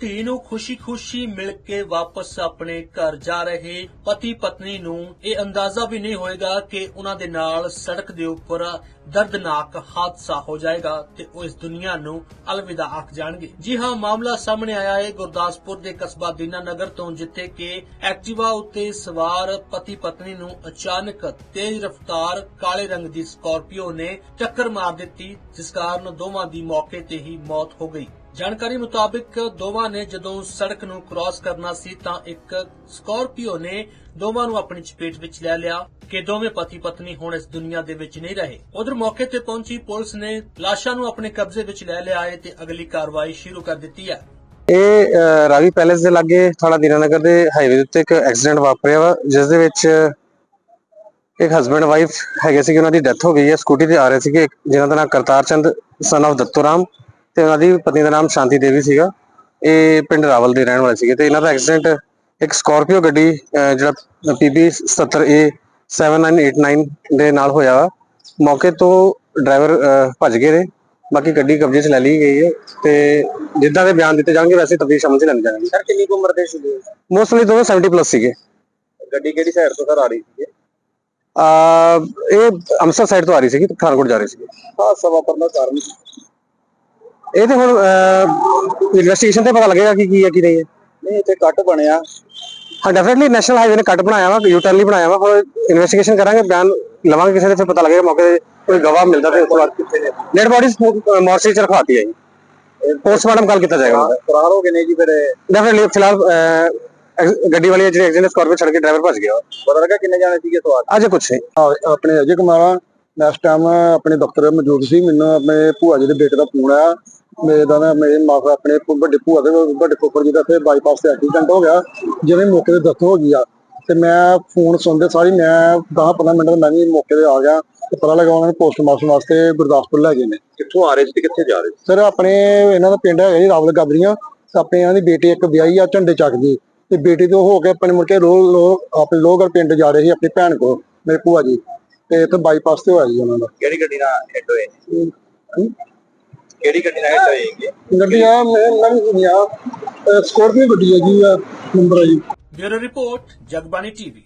ਧੀ ਨੂੰ ਖੁਸ਼ੀ-ਖੁਸ਼ੀ ਮਿਲ ਕੇ ਵਾਪਸ ਆਪਣੇ ਘਰ ਜਾ ਰਹੇ ਪਤੀ ਪਤਨੀ ਨੂੰ ਇਹ ਅੰਦਾਜ਼ਾ ਵੀ ਨਹੀਂ ਹੋਏਗਾ ਕਿ ਉਹਨਾਂ ਦੇ ਨਾਲ ਸੜਕ ਦੇ ਉੱਪਰ ਦਰਦਨਾਕ ਹਾਦਸਾ ਹੋ ਜਾਏਗਾ ਤੇ ਉਹ ਇਸ ਦੁਨੀਆ ਨੂੰ ਅਲਵਿਦਾ ਆਖ ਜਾਣਗੇ। ਜੀ ਹਾਂ, ਮਾਮਲਾ ਸਾਹਮਣੇ ਆਇਆ ਹੈ ਗੁਰਦਾਸਪੁਰ ਦੇ ਕਸਬਾ ਦੀਨਾ ਨਗਰ ਤੋਂ, ਜਿੱਥੇ ਕਿ ਐਕਟਿਵਾ ਉੱਤੇ ਸਵਾਰ ਪਤੀ ਪਤਨੀ ਨੂੰ ਅਚਾਨਕ ਤੇਜ਼ ਰਫ਼ਤਾਰ ਕਾਲੇ ਰੰਗ ਦੀ ਸਕਾਰਪੀਓ ਨੇ ਟੱਕਰ ਮਾਰ ਦਿੱਤੀ, ਜਿਸ ਕਾਰਨ ਦੋਵਾਂ ਦੀ ਮੌਕੇ ਤੇ ਹੀ ਮੌਤ ਹੋ ਗਈ। ਜਾਣਕਾਰੀ ਮੁਤਾਬਕ ਦੋਵਾਂ ਨੇ ਜਦੋਂ ਸੜਕ ਨੂੰ ਕ੍ਰਾਸ ਕਰਨਾ ਸੀ ਤਾਂ ਇੱਕ ਸਕਾਰਪੀਓ ਨੇ ਦੋਵਾਂ ਨੂੰ ਆਪਣੀ ਚਪੇਟ ਵਿੱਚ ਲੈ ਲਿਆ ਕਿ ਦੋਵੇਂ ਪਤੀ ਪਤਨੀ ਹੁਣ ਇਸ ਦੁਨੀਆ ਦੇ ਵਿੱਚ ਨਹੀਂ ਰਹੇ। ਉਧਰ ਮੌਕੇ ਤੇ ਪਹੁੰਚੀ ਪੁਲਿਸ ਨੇ ਲਾਸ਼ਾਂ ਨੂੰ ਆਪਣੇ ਕਬਜ਼ੇ ਵਿੱਚ ਲੈ ਲਿਆ ਹੈ ਤੇ ਅਗਲੀ ਕਾਰਵਾਈ ਸ਼ੁਰੂ ਕਰ ਦਿੱਤੀ ਹੈ। ਇਹ ਰਾਵੀ ਪੈਲੇਸ ਦੇ ਲਾਗੇ ਥਾਣਾ ਦੀਨਾਨਗਰ ਦੇ ਹਾਈਵੇ ਦੇ ਉੱਤੇ ਇੱਕ ਐਕਸੀਡੈਂਟ ਵਾਪਰਿਆ ਵਾ, ਜਿਸ ਦੇ ਵਿੱਚ ਇੱਕ ਹਸਬੰਡ ਵਾਈਫ ਹੈਗੇ ਸੀ ਉਹਨਾਂ ਦੀ ਡੈਥ ਹੋ ਗਈ ਹੈ। ਸਕੂਟੀ ਤੇ ਆ ਰਹੇ ਸੀਗੇ ਜਿਨ੍ਹਾਂ ਦਾ ਨਾਮ ਕਰਤਾਰ ਚੰਦ ਸਨ ਆਫ਼ ਦੱਤੋਰਾਮ ਤੇ ਉਹਨਾਂ ਦੀ ਪਤਨੀ ਦਾ ਨਾਮ ਸ਼ਾਂਤੀ ਦੇਵੀ ਸੀਗਾ। ਇਹ ਪਿੰਡ ਰਾਵਲ ਦੇ ਰਹਿਣ ਵਾਲੇ ਸੀਗੇ ਤੇ ਇਹਨਾਂ ਦਾ ਐਕਸੀਡੈਂਟ ਇੱਕ ਸਕਾਰਪੀਓ ਗੱਡੀ ਜਿਹੜਾ PB 77A 7989 ਦੇ ਨਾਲ ਹੋਇਆ ਵਾ। ਮੌਕੇ ਤੋਂ ਡਰਾਈਵਰ ਭੱਜ ਗਏ ਨੇ। ਬਾਕੀ ਗੱਡੀ ਕਬਜ਼ੇ 'ਚ ਲੈ ਲਈ ਗਈ ਹੈ ਤੇ ਜਿੱਦਾਂ ਦੇ ਬਿਆਨ ਦਿੱਤੇ ਜਾਣਗੇ ਵੈਸੇ ਤਫਤੀਸ਼ ਅਮਲ 'ਚ ਲੈਣੀ ਜਾਣਗੇ। ਸਰ ਕਿੰਨੀ ਕੁ ਉਮਰ ਦੇ ਸੀਗੇ? ਮੋਸਟਲੀ ਦੋਵੇਂ 70 ਪਲੱਸ ਸੀਗੇ। ਗੱਡੀ ਕਿਹੜੀ ਸਾਈਡ ਤੋਂ ਸਰ ਆ ਰਹੀ ਸੀ ਆ ਇਹ ਅੰਮ੍ਰਿਤਸਰ ਸਾਈਡ ਤੋਂ ਆ ਰਹੀ ਸੀਗੀ ਪਠਾਨਕੋਟ ਜਾ ਰਹੀ ਸੀਗੀ। ਹਾਦਸਾ ਵਾਪਰਨ ਦਾ ਕਾਰਨ ਇਹ ਤੇ ਹੁਣ ਇਨਵੈਸਟੀਗੇਸ਼ਨ ਤੇ ਪਤਾ ਲੱਗੇਗਾ ਕਿ ਕੀ ਹੈ ਕੀ ਨਹੀਂ ਹੈ। ਨਹੀਂ ਇੱਥੇ ਕੱਟ ਬਣਿਆ। ਹਾਂ ਡੈਫੀਨਿਟਲੀ ਨੈਸ਼ਨਲ ਹਾਈਵੇ ਨੇ ਕੱਟ ਬਣਾਇਆ ਵਾ ਯੂ ਟਰਨ ਲਈ ਬਣਾਇਆ ਵਾ ਹੁਣ ਇਨਵੈਸਟੀਗੇਸ਼ਨ ਕਰਾਂਗੇ ਬਿਆਨ ਲਵਾਂਗੇ ਕਿਸੇ ਦੇ ਫਿਰ ਪਤਾ ਲੱਗੇਗਾ ਮੌਕੇ ਤੇ ਕੋਈ ਗਵਾਹ ਮਿਲਦਾ ਤੇ ਉਸ ਤੋਂ ਬਾਅਦ ਕਿੱਥੇ ਨੇ। ਡੈਡ ਬੋਡੀਜ਼ ਮੋਰਚਰੀ ਚ ਰਖਵਾਤੀ ਹੈ ਜੀ। ਪੋਸਟਮਾਰਟਮ ਕੱਲ ਕੀਤਾ ਜਾਏਗਾ। ਫਰਾਰ ਹੋ ਗਏ ਨੇ ਜੀ ਫਿਰ। ਡੈਫੀਨਿਟਲੀ ਫਿਲਹਾਲ ਗੱਡੀ ਵਾਲੀ ਜਿਹੜੀ ਐਕਸੀਡੈਂਟ ਸਕਾਰਪੀਓ ਛੱਡ ਕੇ ਡਰਾਈਵਰ ਭੱਜ ਗਿਆ। ਪਤਾ ਲੱਗਾ ਕਿੰਨੇ ਜਾਣੇ ਸੀਗੇ ਸਵਾਰ? ਅਜੇ ਕੁਛ ਨਹੀਂ। ਆਪਣੇ ਅਜੇ ਕੁਮਾਰਾ ਇਸ ਟਾਈਮ ਆਪਣੇ ਦਫ਼ਤਰ ਮੌਜੂਦ ਸੀ ਮੈਨੂੰ ਆਪਣੇ ਭੂਆ ਜੀ ਦੇ ਬੇਟੇ ਦਾ ਫੋਨ ਆਇਆ। ਮੇਰੇ ਦਾ ਨਾ ਮੇਰੇ ਮਾਪੇ ਆਪਣੇ ਵੱਡੇ ਭੂਆ ਦੇ ਵੱਡੇ ਫੁੱਫੜ ਜੀ ਦਾ ਤੇ ਬਾਈਪਾਸ ਤੇ ਐਕਸੀਡੈਂਟ ਹੋ ਗਿਆ ਜਿਵੇਂ ਮੌਕੇ ਤੇ ਦੱਸ ਹੋ ਗਈ ਆ। ਤੇ ਮੈਂ ਫੋਨ ਸੁਣਦੇ ਸਾਰੀ ਮੈਂ 10 15 ਮਿੰਟ ਮੈਂ ਵੀ ਮੌਕੇ ਤੇ ਆ ਗਿਆ ਤੇ ਪਤਾ ਲੱਗਾ ਉਹਨਾਂ ਨੇ ਪੋਸਟਮਾਰਟਮ ਵਾਸਤੇ ਗੁਰਦਾਸਪੁਰ ਲੈ ਗਏ ਨੇ। ਕਿੱਥੋਂ ਆ ਰਹੇ ਸੀ ਤੇ ਕਿੱਥੇ ਜਾ ਰਹੇ ਸੀ? ਸਰ ਆਪਣੇ ਇਹਨਾਂ ਦਾ ਪਿੰਡ ਹੈਗਾ ਜੀ ਰਾਵਲ ਗਾਬਰੀਆਂ। ਆਪਣੇ ਇਹਨਾਂ ਦੀ ਬੇਟੀ ਇੱਕ ਵਿਆਹੀ ਆ ਝੰਡੇ ਚੱਕ ਦੀ ਤੇ ਬੇਟੀ ਤੋਂ ਹੋ ਕੇ ਆਪਣੇ ਮੁੜ ਕੇ ਰੋ ਲੋ ਆਪਣੇ ਲੋਗਰ ਪਿੰਡ ਜਾ ਰਹੇ ਸੀ ਆਪਣੀ ਭੈਣ ਕੋਲ ਮੇਰੇ ਭੂਆ ਜੀ। ਤੇ ਇੱਥੇ ਬਾਈਪਾਸ ਤੇ ਹੋਇਆ ਜੀ ਉਹਨਾਂ ਦਾ। ਕਿਹੜੀ ਗੱਡੀ ਨਾਲ ਹਿੱਟ ਹੋਏ? ਕਿਹੜੀ ਗੱਡੀ ਨਾਲ ਹਿੱਟ ਹੋਏਗੀ ਗੱਡੀ ਆ ਮੈਂ ਨਵੀਂ ਸੁਣਿਆ। ਸਕੋਰਪੀਓ ਗੱਡੀ ਹੈ ਜੀ ਨੰਬਰ ਹੈ ਜੀ। Bureau report Jagbani TV.